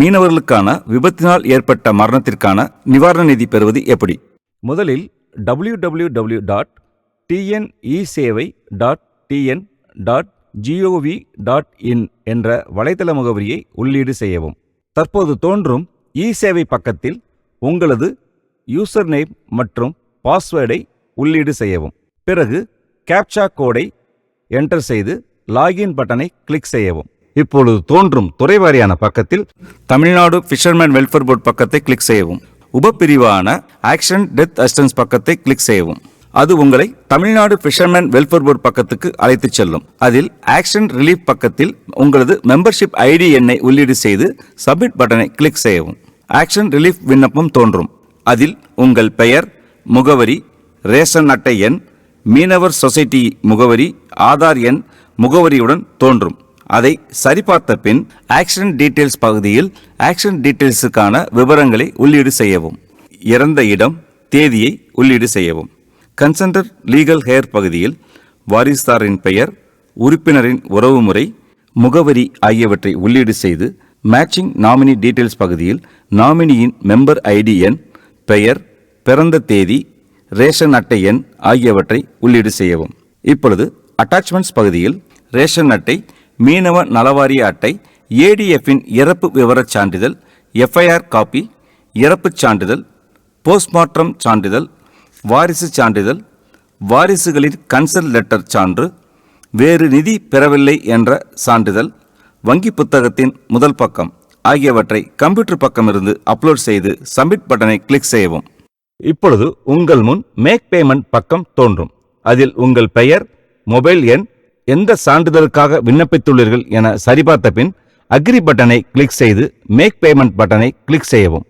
மீனவர்களுக்கான விபத்தினால் ஏற்பட்ட மரணத்திற்கான நிவாரண நிதி பெறுவது எப்படி? முதலில் W W W dot டிஎன்இசேவை dot TN dot GOV dot in என்ற வலைதள முகவரியை உள்ளீடு செய்யவும். தற்போது தோன்றும் இ சேவை பக்கத்தில் உங்களது யூசர் நேம் மற்றும் பாஸ்வேர்டை உள்ளீடு செய்யவும். பிறகு கேப்சா கோடை என்டர் செய்து லாகின் பட்டனை கிளிக் செய்யவும். இப்பொழுது தோன்றும் துறைவாரியான பக்கத்தில் தமிழ்நாடு ஃபிஷர்மேன் வெல்ஃபேர் போர்ட் பக்கத்தை கிளிக் செய்யவும். உபப்பிரிவான ஆக்ஷன் டெத் அசிஸ்டன்ஸ் பக்கத்தை கிளிக் செய்யவும். அது உங்களை தமிழ்நாடு ஃபிஷர்மேன் வெல்ஃபேர் போர்டு பக்கத்துக்கு அழைத்துச் செல்லும். அதில் ஆக்ஷன் ரிலீஃப் பக்கத்தில் உங்களது மெம்பர்ஷிப் ஐடி எண்ணை உள்ளீடு செய்து சப்மிட் பட்டனை கிளிக் செய்யவும். ஆக்ஷன் ரிலீஃப் விண்ணப்பம் தோன்றும். அதில் உங்கள் பெயர் முகவரி ரேஷன் அட்டை எண் மீனவர் சொசைட்டி முகவரி ஆதார் எண் முகவரியுடன் தோன்றும். அதை சரிபார்த்த பின் ஆக்சிடென்ட் டீட்டெயில்ஸ் பகுதியில் ஆக்சிடென்ட் டீட்டெயில்ஸுக்கான விவரங்களை உள்ளீடு செய்யவும். இறந்த இடம் தேதியை உள்ளீடு செய்யவும். கன்சென்டர் லீகல் ஹேர் பகுதியில் வாரிசுதாரின் பெயர் உறுப்பினரின் உறவுமுறை முகவரி ஆகியவற்றை உள்ளீடு செய்து மேட்சிங் நாமினி டீட்டெயில்ஸ் பகுதியில் நாமினியின் மெம்பர் ஐடி எண் பெயர் பிறந்த தேதி ரேஷன் அட்டை எண் ஆகியவற்றை உள்ளீடு செய்யவும். இப்பொழுது அட்டாச்மெண்ட்ஸ் பகுதியில் ரேஷன் அட்டை மீனவ நலவாரிய அட்டை ஏடிஎஃப்பின் இறப்பு விவரச் சான்றிதழ் எஃப்ஐஆர் காப்பி இறப்புச் சான்றிதழ் போஸ்ட்மார்ட்டம் சான்றிதழ் வாரிசு சான்றிதழ் வாரிசுகளின் கன்சல் லெட்டர் சான்று வேறு நிதி பெறவில்லை என்ற சான்றிதழ் வங்கி புத்தகத்தின் முதல் பக்கம் ஆகியவற்றை கம்ப்யூட்டர் பக்கமிருந்து அப்லோட் செய்து சப்மிட் பட்டனை கிளிக் செய்யவும். இப்பொழுது உங்கள் முன் மேக் பேமெண்ட் பக்கம் தோன்றும். அதில் உங்கள் பெயர் மொபைல் எண் எந்த சான்றிதழுக்காக விண்ணப்பித்துள்ளீர்கள் என சரிபார்த்த பின் அக்ரி பட்டனை கிளிக் செய்து மேக் பேமெண்ட் பட்டனை கிளிக் செய்யவும்.